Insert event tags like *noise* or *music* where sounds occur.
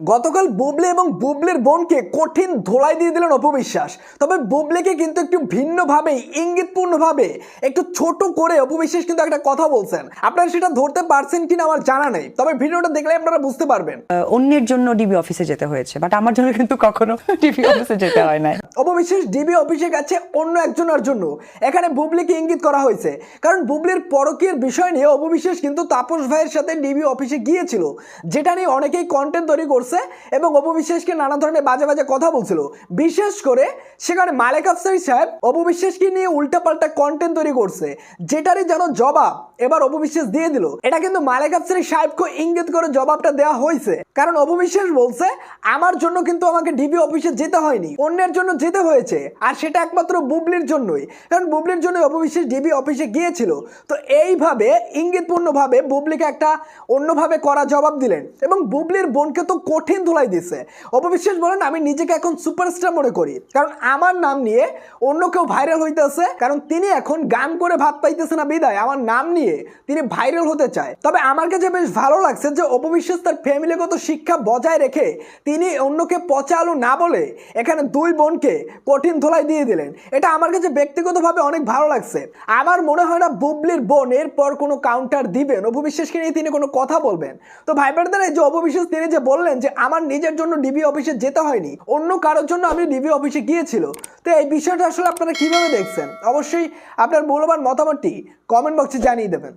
গতকাল বুবলে এবং বুবলির বোনকে কঠিন ধোলাই দিয়ে দিলেন অপবিশ্বাস। তবে বুবলিকে কিন্তু একটু ভিন্নভাবে ইঙ্গিতপূর্ণভাবে একটু ছোট করে অপবিশ্বাস কিন্তু একটা কথা বলছেন। আপনারা সেটা ধরতে পারছেন কিনা আমার জানা নেই। তবে ভিডিওটা দেখলে আপনারা বুঝতে পারবেন। অন্যের জন্য ডিবি অফিসে যেতে হয়েছে বাট আমার জন্য কিন্তু কখনো ডিবি অফিসে যেতে হয় নাই। *laughs* অপবিশ্বাস ডিবি অফিসে গেছে অন্য একজনের জন্য। এখানে বুবলিকে ইঙ্গিত করা হয়েছে। কারণ বুবলির পরকীয়ের বিষয় নিয়ে অপবিশ্বাস কিন্তু তাপস ভাইয়ের সাথে ডিবি অফিসে গিয়েছিল যেটা নিয়ে অনেকেই কন্টেন্ট তৈরি করছে এবং অপবিশ্বাসকে নানা ধরনের বাজে বাজে কথা বলছিল। বিশেষ করে সেখানে মালেক আফসারি সাহেব অপবিশ্বাসকে নিয়ে উল্টাপাল্টা কন্টেন্ট তৈরি করছে, যেটারই যেন জবাব এবার অপবিশ্বাস দিয়ে দিল। এটা কিন্তু মালেক আফসারি সাহেবকে ইঙ্গিত করে জবাবটা দেওয়া হয়েছে। কারণ অপবিশ্বাস বলছে, আমার জন্য কিন্তু আমাকে ডিবি অফিসে যেতে হয়নি, অন্যের জন্য যেতে হয়েছে, আর সেটা একমাত্র বুবলির জন্যই। কারণ বুবলির জন্য অপবিশ্বাস ডিবি অফিসে গিয়েছিল। তো এইভাবে ইঙ্গিতপূর্ণভাবে বুবলিকে একটা অন্যভাবে করা জবাব দিলেন এবং বুবলির বোনকে তো কঠিন ধুলাই দিছে। অপবিশ্বাস বলেন, আমি নিজেকে এখন সুপারস্টার মনে করি। কারণ আমার নাম নিয়ে অন্য কেউ ভাইরাল হইতেছে, কারণ তিনি এখন গান করে ভাত পাইতেছে না বিদায়, আমার নাম নিয়ে তিনি ভাইরাল হতে চায়। তবে আমার কাছে বেশ ভালো লাগছে যে অপবিশ্বাস তার ফ্যামিলিগত শিক্ষা বজায় রেখে তিনি অন্যকে পচা আলু না বলে এখানে দুই বোনকে কঠিন ধোলাই দিয়ে দিলেন। এটা আমার কাছে ব্যক্তিগতভাবে অনেক ভালো লাগছে। আমার মনে হয় না বুবলির বোন এরপর কোনো কাউন্টার দিবেন। অপবিশ্বাসকে নিয়ে তিনি কোনো কথা বলবেন। তো ভাইবার বোনদের এই যে অপবিশ্বাস তিনি যে বললেন যে আমার নিজের জন্য ডিবি অফিসে যেতে হয়নি, অন্য কারোর জন্য আমি ডিবি অফিসে গিয়েছিল। তো এই বিষয়টা আসলে আপনারা কীভাবে দেখছেন? অবশ্যই আপনার মূল্যবান মতামতটি কমেন্ট বক্সে জানিয়ে দেবেন।